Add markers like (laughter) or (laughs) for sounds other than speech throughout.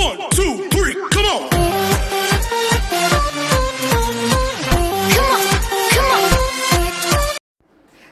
One, two,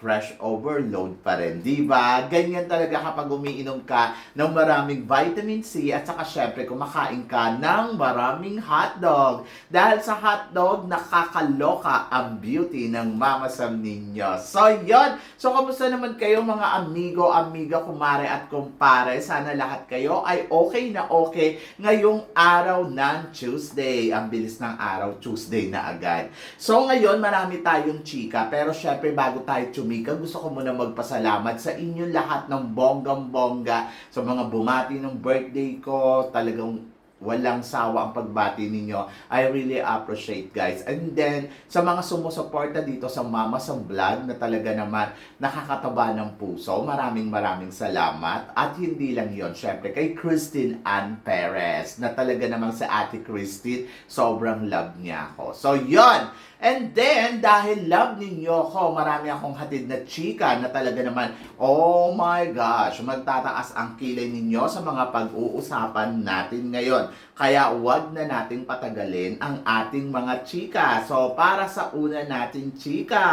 fresh overload pa rin, di ba? Ganyan talaga kapag umiinom ka ng maraming vitamin C at saka syempre kumakain ka ng maraming hotdog. Dahil sa hotdog, nakakaloka ang beauty ng Mama Sam ninyo. So, yon. So, kamusta naman kayo mga amigo, amiga, kumare at kumpare? Sana lahat kayo ay okay na okay ngayong araw ng Tuesday. Ang bilis ng araw, Tuesday na agad. So, ngayon, marami tayong chika. Pero syempre, bago tayo chumika, gusto ko muna magpasalamat sa inyong lahat ng bonggang-bongga sa mga bumati ng birthday ko. Talagang walang sawa ang pagbati ninyo. I really appreciate guys. And then, sa mga sumusuporta dito sa Mama sa Vlog na talaga naman nakakataba ng puso, maraming maraming salamat. At hindi lang yon syempre kay Christine Ann Perez na talaga namang sa ate Christine, sobrang love niya ako. So, yon And then, dahil love ninyo ko, marami akong hatid na chika na talaga naman, oh my gosh, magtataas ang kilay ninyo sa mga pag-uusapan natin ngayon. Kaya wag na nating patagalin ang ating mga chika. So, para sa una nating chika,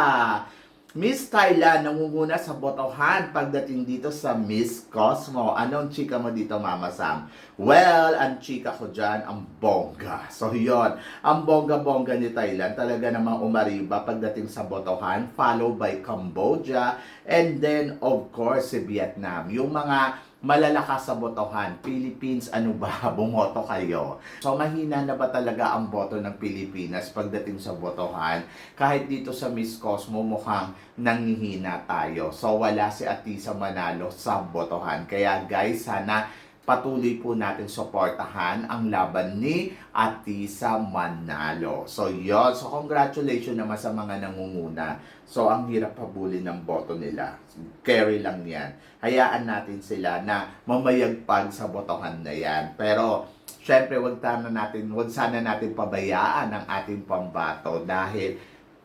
Miss Thailand nangunguna sa botohan pagdating dito sa Miss Cosmo. Anong chika mo dito, Mama Sam? Well, ang chika ko dyan, ang bongga. So, yon Ang bongga-bongga ni Thailand talaga namang umariba pagdating sa botohan, followed by Cambodia, and then, of course, si Vietnam. Yung mga malalakas sa botohan. Philippines, ano ba? (laughs) Bumoto kayo. So, mahina na ba talaga ang boto ng Pilipinas pagdating sa botohan? Kahit dito sa Miss Cosmo, mukhang nangihina tayo. So, wala si Atisa Manalo sa botohan. Kaya guys, sana patuloy po natin suportahan ang laban ni Atisa Manalo. So, yon So, congratulations naman sa mga nangunguna. So, ang hirap habulin ng boto nila. Carry lang yan. Hayaan natin sila na mamayagpag sa botohan na yan. Pero, syempre, wag natin, wag sana natin pabayaan ang ating pambato dahil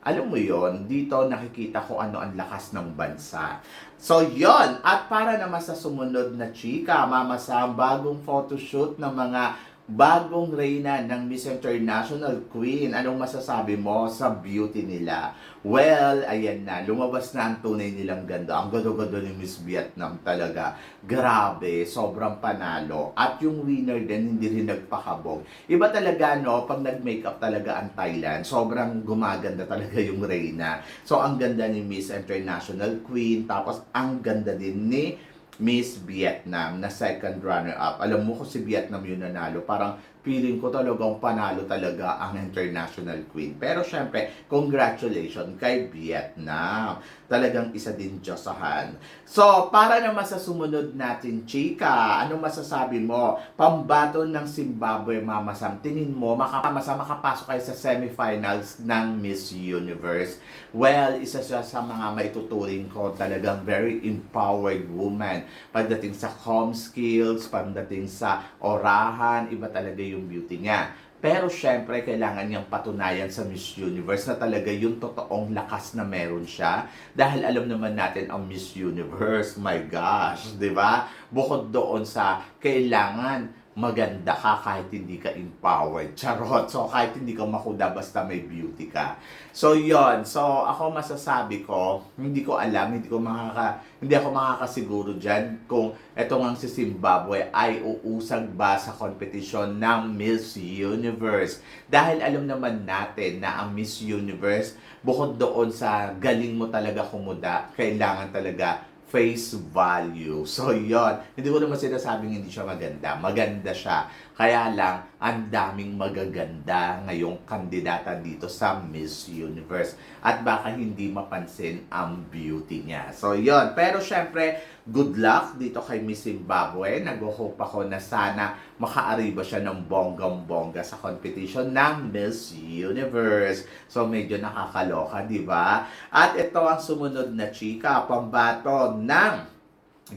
alam mo yon dito nakikita ko ano ang lakas ng bansa. So, yon At para naman sa sumunod na chika, mama sa bagong photoshoot ng mga bagong reyna ng Miss International Queen. Anong masasabi mo sa beauty nila? Well, ayan na. Lumabas na ang tunay nilang ganda. Ang gado-gado ni Miss Vietnam talaga. Grabe, sobrang panalo. At yung winner din, hindi rin nagpakabog. Iba talaga, no? Pag nag-makeup talaga ang Thailand, sobrang gumaganda talaga yung reyna. So, ang ganda ni Miss International Queen. Tapos, ang ganda din ni Miss Vietnam na second runner-up. Alam mo kung si Vietnam yung nanalo, parang feeling ko talagang panalo talaga ang international queen. Pero syempre, congratulations kay Vietnam. Talagang isa din Diyosahan. So, para naman sa sumunod natin, Chika, anong masasabi mo? Pambaton ng Zimbabwe, Mama Sam, tingin mo, makamasa makapasok kayo sa semifinals ng Miss Universe? Well, isa siya sa mga maituturing ko talagang very empowered woman. Pagdating sa com skills, pagdating sa orahan, iba talaga yung beauty niya. Pero syempre, kailangan niyang patunayan sa Miss Universe na talaga yung totoong lakas na meron siya. Dahil alam naman natin ang Miss Universe, my gosh, di ba? Bukod doon sa kailangan maganda ka kahit hindi ka empowered. Charot. So, kahit hindi ka makuda, basta may beauty ka. So, yon So, ako masasabi ko, hindi ko alam, hindi ko makaka, hindi ako makakasiguro dyan kung eto nga si Zimbabwe ay uusag ba sa kompetisyon ng Miss Universe. Dahil alam naman natin na ang Miss Universe, bukod doon sa galing mo talaga kumuda, kailangan talaga face value. So, yon Hindi ko naman sinasabing hindi siya maganda. Maganda siya. Kaya lang, ang daming magaganda ngayong kandidata dito sa Miss Universe. At baka hindi mapansin ang beauty niya. So, yon Pero syempre, good luck dito kay Miss Zimbabwe. Nag-hope ako na sana makaariba siya ng bonggang-bongga sa competition ng Miss Universe. So, medyo nakakaloka, di ba? At ito ang sumunod na chika, pambato ng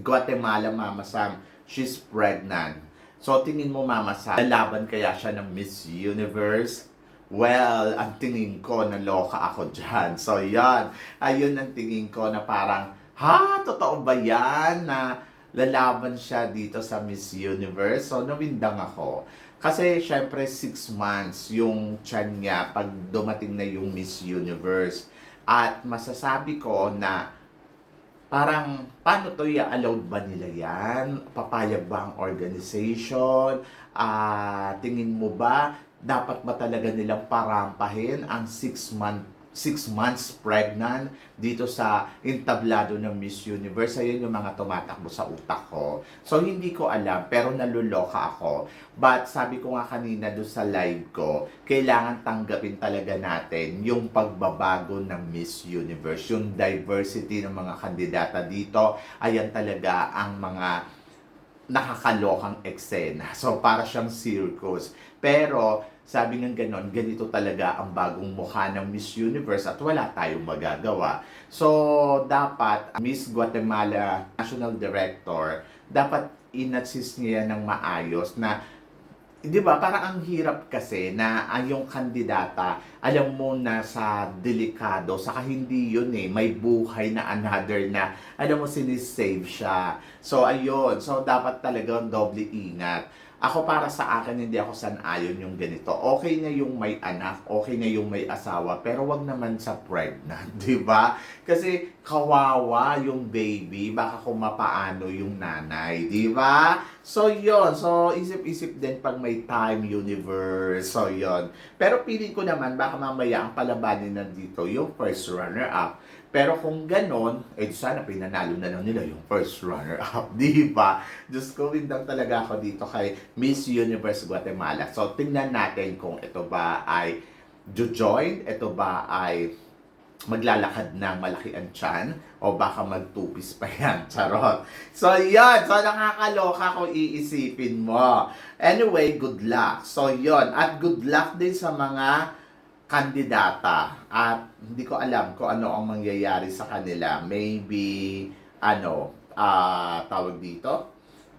Guatemala Mama Sam. She's pregnant. So, tingin mo, Mama Sam, lalaban kaya siya ng Miss Universe? Well, ang tingin ko, naloka ako dyan. So, yan. Ayun ang tingin ko na parang, ha? Totoo ba yan na lalaban siya dito sa Miss Universe? So, nawindang ako. Kasi, syempre, six months yung tiyan niya pag dumating na yung Miss Universe. At masasabi ko na parang paano to i-allowed ba nila yan? Papayag ba ang organization? Ah, tingin mo ba dapat ba talaga nilang parampahin ang 6 month 6 months pregnant dito sa entablado ng Miss Universe. Ayun yung mga tumatakbo sa utak ko. So, hindi ko alam, pero naluloka ako. But, sabi ko nga kanina doon sa live ko, kailangan tanggapin talaga natin yung pagbabago ng Miss Universe. Yung diversity ng mga kandidata dito, ayan talaga ang mga nakakalokang eksena. So, para siyang circus. Pero, sabi ng ganon, ganito talaga ang bagong mukha ng Miss Universe at wala tayong magagawa. So, dapat Miss Guatemala National Director, dapat inassist niya ng maayos na Di ba? Parang ang hirap kasi na ang yung kandidata, alam mo na sa delikado, saka hindi yun eh, may buhay na another na, alam mo, sinisave siya. So, ayun. So, dapat talagang doble ingat. Ako para sa akin, hindi ako san-ayon yung ganito. Okay na yung may anak, okay na yung may asawa, pero wag naman sa pregnant, (laughs) di ba? Kasi kawawa yung baby, baka kung mapaano yung nanay, di ba? So, yon So, isip-isip din pag may time universe. So, yon Pero piling ko naman, baka mamaya ang palabanin na dito yung first runner-up. Pero kung ganon, eh sana pinanalo na lang nila yung first runner-up, (laughs) di ba? Diyos ko, windang talaga ako dito kay Miss Universe Guatemala. So, tingnan natin kung ito ba ay join, ito ba ay maglalakad ng malaki ang tiyan o baka magtupis pa (laughs) yan. Charot. So, yan. So, nakakaloka kung iisipin mo. Anyway, good luck. So, yon At good luck din sa mga kandidata. At hindi ko alam kung ano ang mangyayari sa kanila. Maybe, ano, ah tawag dito?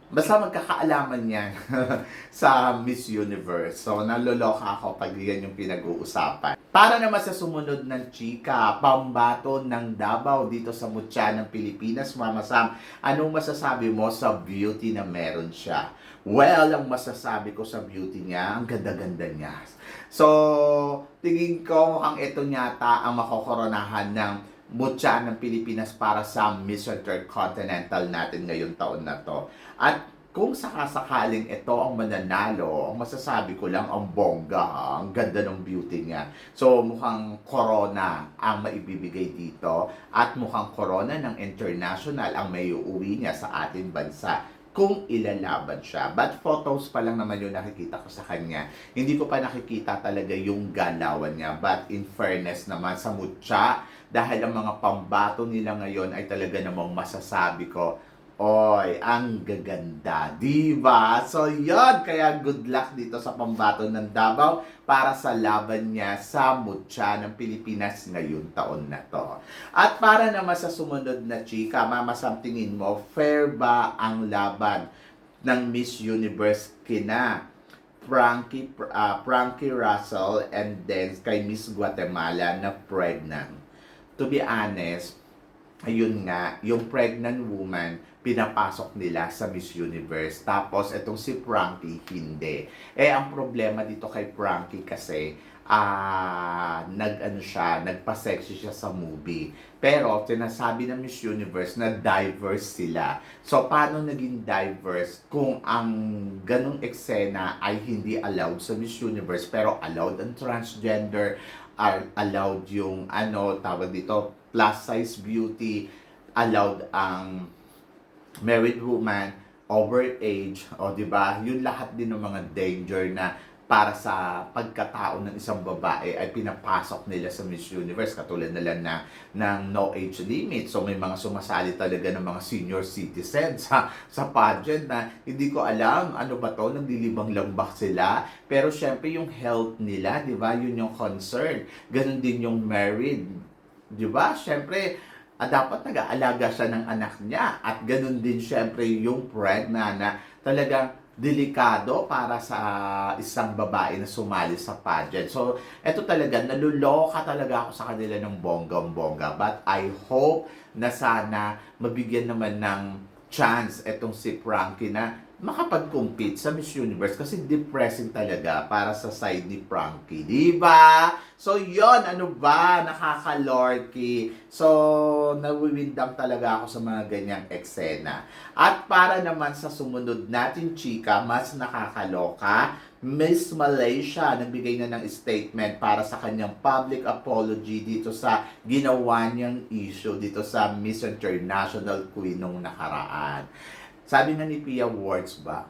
Basta magkakaalaman yan (laughs) sa Miss Universe. So, naloloka ako pag yan yung pinag-uusapan. Para naman sa sumunod ng chika, pambato ng Davao dito sa Mutya ng Pilipinas, Mama Sam, anong masasabi mo sa beauty na meron siya? Well, ang masasabi ko sa beauty niya, ang ganda-ganda niya. So, tingin ko mukhang ito nyata ang makokoronahan ng mutya ng Pilipinas para sa Miss Intercontinental natin ngayong taon na to. At kung sakasakaling ito ang mananalo, ang masasabi ko lang ang bongga, ang ganda ng beauty niya. So mukhang corona ang maibibigay dito at mukhang corona ng international ang may uuwi niya sa ating bansa kung ilalaban siya. But photos pa lang naman yung nakikita ko sa kanya. Hindi ko pa nakikita talaga yung galawan niya. But in fairness naman sa mutya, dahil ang mga pambato nila ngayon ay talaga namang masasabi ko, Oy, ang gaganda, di ba? So, yon Kaya good luck dito sa pambato ng Davao para sa laban niya sa Mutya ng Pilipinas ngayong taon na to. At para naman sa sumunod na chika, mama, tingin mo, fair ba ang laban ng Miss Universe kina Frankie, uh, Frankie Russell and then kay Miss Guatemala na pregnant? To be honest, ayun nga, yung pregnant woman, pinapasok nila sa Miss Universe. Tapos, itong si Frankie, hindi. Eh, ang problema dito kay Frankie kasi, ah, nag, ano siya, nagpa-sexy siya sa movie. Pero, tinasabi ng Miss Universe na diverse sila. So, paano naging diverse kung ang ganong eksena ay hindi allowed sa Miss Universe, pero allowed ang transgender, are allowed yung, ano, tawag dito, plus size beauty, allowed ang married woman, overage, o di ba? Yun lahat din ng mga danger na para sa pagkatao ng isang babae ay pinapasok nila sa Miss Universe katulad nila na ng no age limit. So may mga sumasali talaga ng mga senior citizens sa sa pageant na hindi ko alam ano ba to, naglilibang lang ba sila? Pero syempre yung health nila, 'di ba? Yun yung concern. Ganon din yung married. 'Di ba? Syempre ah, dapat nag-aalaga siya ng anak niya at ganun din syempre yung pregnant na talagang delikado para sa isang babae na sumali sa pageant. So, eto talaga, naluloka talaga ako sa kanila ng bonggang-bongga. But I hope na sana mabigyan naman ng chance etong si Frankie na makapag-compete sa Miss Universe kasi depressing talaga para sa side ni Frankie. Di ba? So, yon ano ba? Nakakalorky. So, nawiwindang talaga ako sa mga ganyang eksena. At para naman sa sumunod natin, chika, mas nakakaloka, Miss Malaysia nagbigay na ng statement para sa kanyang public apology dito sa ginawa niyang issue dito sa Miss International Queen nung nakaraan. Sabi nga ni Pia Words ba,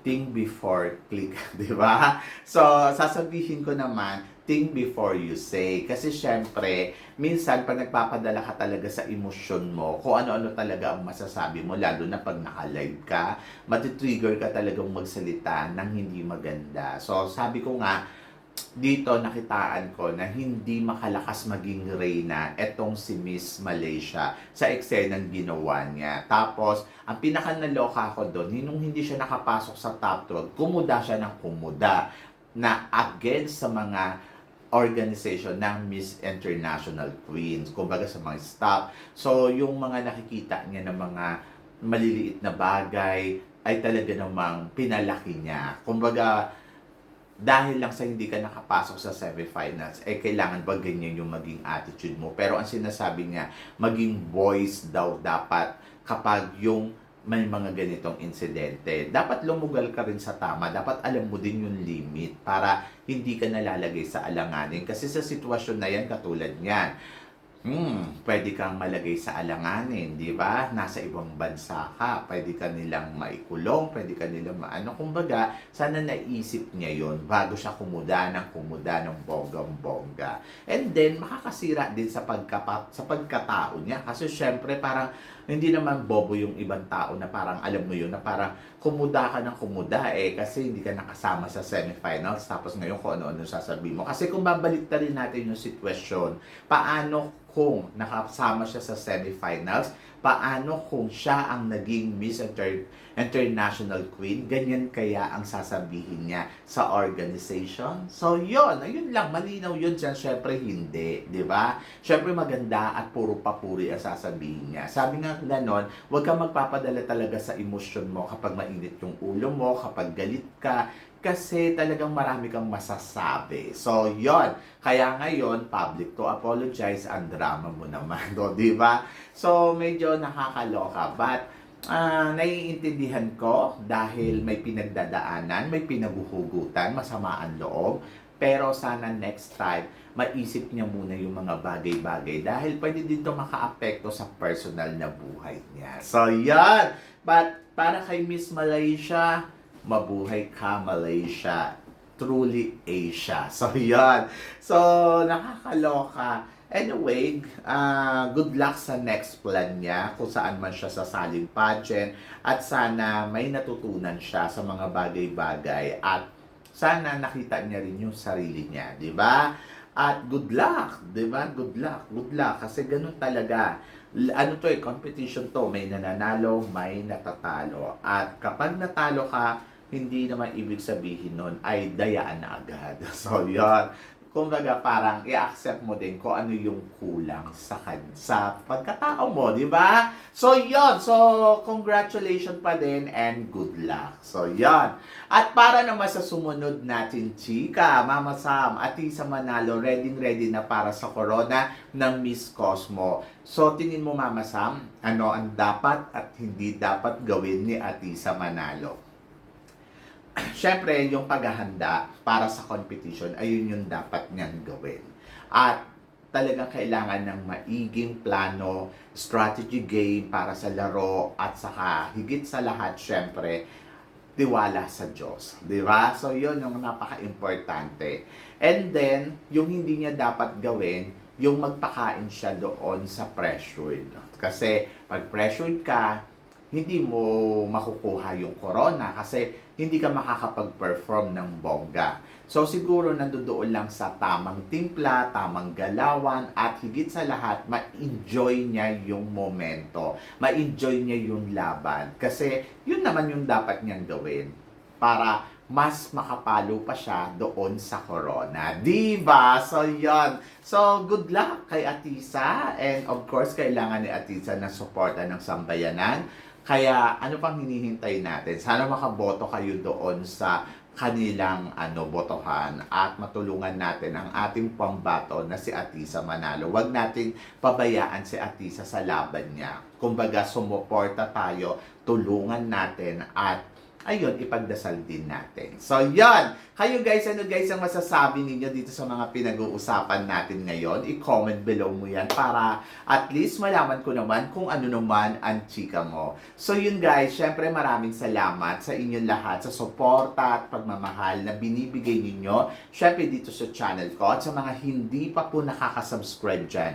think before click, (laughs) di ba? So, sasabihin ko naman, think before you say. Kasi syempre, minsan pag nagpapadala ka talaga sa emosyon mo, kung ano-ano talaga ang masasabi mo, lalo na pag naka-live ka, matitrigger ka talagang magsalita ng hindi maganda. So, sabi ko nga, dito nakitaan ko na hindi makalakas maging reyna etong si Miss Malaysia sa eksenang ginawa niya. Tapos, ang pinaka naloka ko doon, nung hindi siya nakapasok sa top 12, kumuda siya ng kumuda na against sa mga organization ng Miss International Queens, kumbaga sa mga staff. So, yung mga nakikita niya ng mga maliliit na bagay ay talaga namang pinalaki niya. Kumbaga, dahil lang sa hindi ka nakapasok sa semifinals, eh kailangan ba ganyan yung maging attitude mo? Pero ang sinasabi niya, maging voice daw dapat kapag yung may mga ganitong insidente. Dapat lumugal ka rin sa tama. Dapat alam mo din yung limit para hindi ka nalalagay sa alanganin. Kasi sa sitwasyon na yan, katulad niyan, hmm, pwede kang malagay sa alanganin, di ba? Nasa ibang bansa ka, pwede ka nilang maikulong, pwede ka nilang maano. Kumbaga, sana naisip niya yon bago siya kumuda ng kumuda ng bonggang-bongga. And then, makakasira din sa, pagkapa, sa pagkatao niya. Kasi syempre, parang hindi naman bobo yung ibang tao na parang alam mo yun, na parang kumuda ka ng kumuda eh kasi hindi ka nakasama sa semifinals tapos ngayon kung ano-ano sasabihin mo. Kasi kung babalik rin natin yung sitwasyon, paano kung nakasama siya sa semifinals, paano kung siya ang naging Miss Inter- International Queen, ganyan kaya ang sasabihin niya sa organization? So, yun. Ayun lang. Malinaw yun dyan. Siyempre, hindi. di ba? Siyempre, maganda at puro papuri ang sasabihin niya. Sabi nga ganon, huwag kang magpapadala talaga sa emosyon mo kapag mainit yung ulo mo, kapag galit ka, kasi talagang marami kang masasabi. So, yon Kaya ngayon, public to apologize, ang drama mo naman, (laughs) do, di ba? So, medyo nakakaloka. But, ah naiintindihan ko dahil may pinagdadaanan, may pinaguhugutan, masama ang loob. Pero sana next time, maisip niya muna yung mga bagay-bagay dahil pwede din ito makaapekto sa personal na buhay niya. So, yan! But, para kay Miss Malaysia, mabuhay ka Malaysia. Truly Asia. So, yan. So, nakakaloka. Anyway, uh, good luck sa next plan niya kung saan man siya sasaling pageant at sana may natutunan siya sa mga bagay-bagay at sana nakita niya rin yung sarili niya, di ba? At good luck, di ba? Good luck, good luck kasi ganun talaga. Ano to eh, competition to, may nananalo, may natatalo. At kapag natalo ka, hindi naman ibig sabihin nun ay dayaan na agad. (laughs) So, yun. Kumbaga, parang i-accept mo din kung ano yung kulang sa sa pagkatao mo, di ba? So, yon So, congratulations pa din and good luck. So, yon At para naman sa sumunod natin, chika, Mama Sam, at sa Manalo, ready ready na para sa corona ng Miss Cosmo. So, tingin mo, Mama Sam, ano ang dapat at hindi dapat gawin ni Atisa Manalo? Syempre, yung paghahanda para sa competition, ayun yung dapat niyang gawin. At talagang kailangan ng maiging plano, strategy game para sa laro at saka higit sa lahat syempre tiwala sa Diyos. Di ba? So, yun yung napaka-importante. And then, yung hindi niya dapat gawin, yung magpakain siya doon sa pressured. Kasi, pag pressured ka, hindi mo makukuha yung corona kasi hindi ka makakapag-perform ng bongga. So siguro nandoon lang sa tamang timpla, tamang galawan, at higit sa lahat, ma-enjoy niya yung momento. Ma-enjoy niya yung laban. Kasi yun naman yung dapat niyang gawin para mas makapalo pa siya doon sa corona. Diba? So, yon So, good luck kay Atisa. And of course, kailangan ni Atisa ng suporta ng sambayanan. Kaya, ano pang hinihintay natin? Sana makaboto kayo doon sa kanilang ano botohan at matulungan natin ang ating pambato na si Atisa Manalo. Huwag nating pabayaan si Atisa sa laban niya. Kumbaga, sumuporta tayo, tulungan natin at ayun, ipagdasal din natin. So, yan. Kayo guys, ano guys ang masasabi ninyo dito sa mga pinag-uusapan natin ngayon? I-comment below mo yan para at least malaman ko naman kung ano naman ang chika mo. So, yun guys, syempre maraming salamat sa inyong lahat sa suporta at pagmamahal na binibigay ninyo. Syempre dito sa channel ko at sa mga hindi pa po nakaka-subscribe dyan,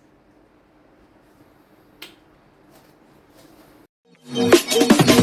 Música